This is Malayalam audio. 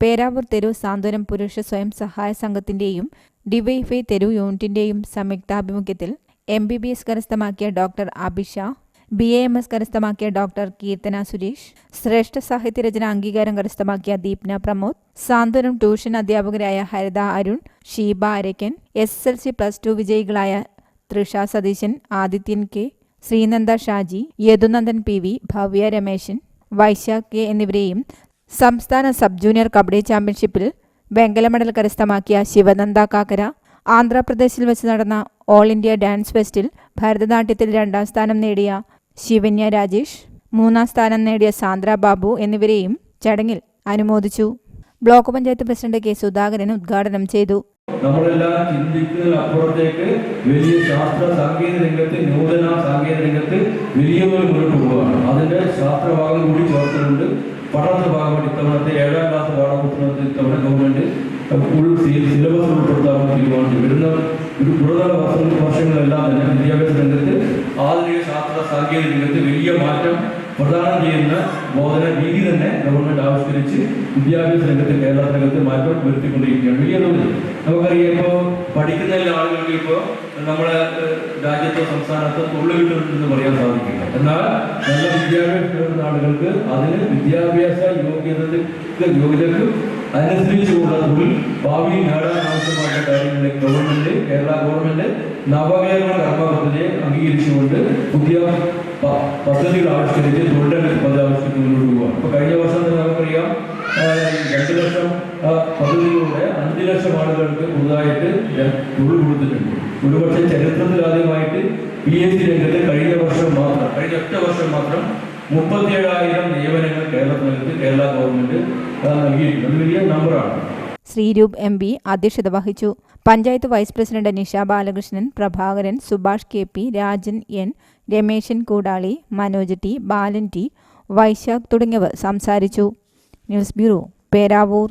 പേരാവൂർ തെരു സാന്ത്വനം പുരുഷ സ്വയം സഹായ സംഘത്തിന്റെയും ഡിവൈഫൈ തെരു യൂണിറ്റിന്റെയും സംയുക്താഭിമുഖ്യത്തിൽ എം ബി ബി എസ് കരസ്ഥമാക്കിയ doctor Abhisha B A M S കരസ്ഥമാക്കിയ ഡോക്ടർ കീർത്തന സുരേഷ് ശ്രേഷ്ഠ സാഹിത്യരചന അംഗീകാരം കരസ്ഥമാക്കിയ ദീപ്ന പ്രമോദ് സാന്ത്വനം ട്യൂഷൻ അധ്യാപകരായ Haritha Arun Sheeba Arakkan S L C plus two വിജയികളായ Trisha Satheesan Adithyan K Sreenanda Shaji Yadunandan P V Bhavya Rameshan Vaisakh K എന്നിവരെയും സംസ്ഥാന സബ് ജൂനിയർ കബഡി ചാമ്പ്യൻഷിപ്പിൽ വെങ്കല മെഡൽ കരസ്ഥമാക്കിയ ശിവനന്ദ കാക്കര ആന്ധ്രാപ്രദേശിൽ വെച്ച് നടന്ന ഓൾ ഇന്ത്യ ഡാൻസ് ഫെസ്റ്റിൽ ഭരതനാട്യത്തിൽ രണ്ടാം സ്ഥാനം നേടിയ ശിവന്യ രാജേഷ് മൂന്നാം സ്ഥാനം നേടിയ സാന്ദ്ര ബാബു എന്നിവരെയും ചടങ്ങിൽ അനുമോദിച്ചു. Block panchayat president K Sudhakaran ഉദ്ഘാടനം ചെയ്തു. നമ്മളെല്ലാം ചിന്തിക്കുന്നതിനപ്പുറത്തേക്ക് വലിയ ശാസ്ത്ര സാങ്കേതിക രംഗത്ത് നൂതന സാങ്കേതിക രംഗത്ത് വലിയ പോലെ മുന്നോട്ട് പോവുകയാണ് സിലബസ് ഉൾപ്പെടുത്താൻ തീരുമാനിച്ചു വരുന്ന ഒരു വർഷ വർഷങ്ങളെല്ലാം തന്നെ വിദ്യാഭ്യാസ രംഗത്ത് ആധുനിക ശാസ്ത്ര സാങ്കേതിക രംഗത്ത് വലിയ മാറ്റം പ്രദാനം ചെയ്യുന്ന ബോധന രീതി തന്നെ ഗവൺമെന്റ് ആവിഷ്കരിച്ച് വിദ്യാഭ്യാസ രംഗത്ത് കേരളത്തിനകത്ത് മാറ്റം വരുത്തിക്കൊണ്ടിരിക്കുകയാണ്. വലിയ തോതിൽ. നമുക്കറിയാം ഇപ്പോൾ പഠിക്കുന്ന എല്ലാ ആളുകൾക്ക് ഇപ്പോൾ നമ്മുടെ രാജ്യത്തോ സംസ്ഥാനത്തോ തൊഴിൽ കിട്ടുന്നുണ്ടെന്ന് പറയാൻ സാധിക്കില്ല. എന്നാൽ നല്ല വിദ്യാഭ്യാസം ആളുകൾക്ക് അതിന് വിദ്യാഭ്യാസ യോഗ്യതക്ക് യോഗ്യതക്ക് അനുസരിച്ചുള്ള തൊഴിൽ ഭാവിയിൽ നേടാൻ ആവശ്യമായ കാര്യങ്ങളിൽ ഗവൺമെന്റ് കേരള ഗവൺമെന്റ് നവകേരള കർമ്മ പദ്ധതിയെ അംഗീകരിച്ചുകൊണ്ട് പുതിയ പദ്ധതികൾ ആവിഷ്കരിച്ച് തൊഴിലെടുപ്പ് പദ്ധതി ആവിഷ്കരിക്കുന്നതിലൂടെ പോവുകയാണ്. ഇപ്പൊ കഴിഞ്ഞ വർഷം തന്നെ നമുക്കറിയാം രണ്ടു ലക്ഷം പദ്ധതികളുടെ അഞ്ച് ലക്ഷം ആളുകൾക്ക് പുതുതായിട്ട് തൊഴിൽ കൊടുത്തിട്ടുണ്ട്. ഒരുപക്ഷെ ചരിത്രത്തിൽ ആദ്യമായിട്ട് പി എസ് സി രംഗത്ത് കഴിഞ്ഞ വർഷം മാത്രം കഴിഞ്ഞ ഒറ്റ വർഷം മാത്രം മുപ്പത്തിയേഴായിരം നിയമനങ്ങൾ കേരളത്തിനകത്ത് കേരള ഗവൺമെന്റ് നമ്പറാണ് ശ്രീരൂപ് എം പി അധ്യക്ഷത വഹിച്ചു. Panchayat vice president Nisha Balakrishnan Prabhakaran Subhash K P Rajan N Rameshan Koodali Manoj T Balan T Vaisakh തുടങ്ങിയവർ സംസാരിച്ചു. News bureau Peravoor.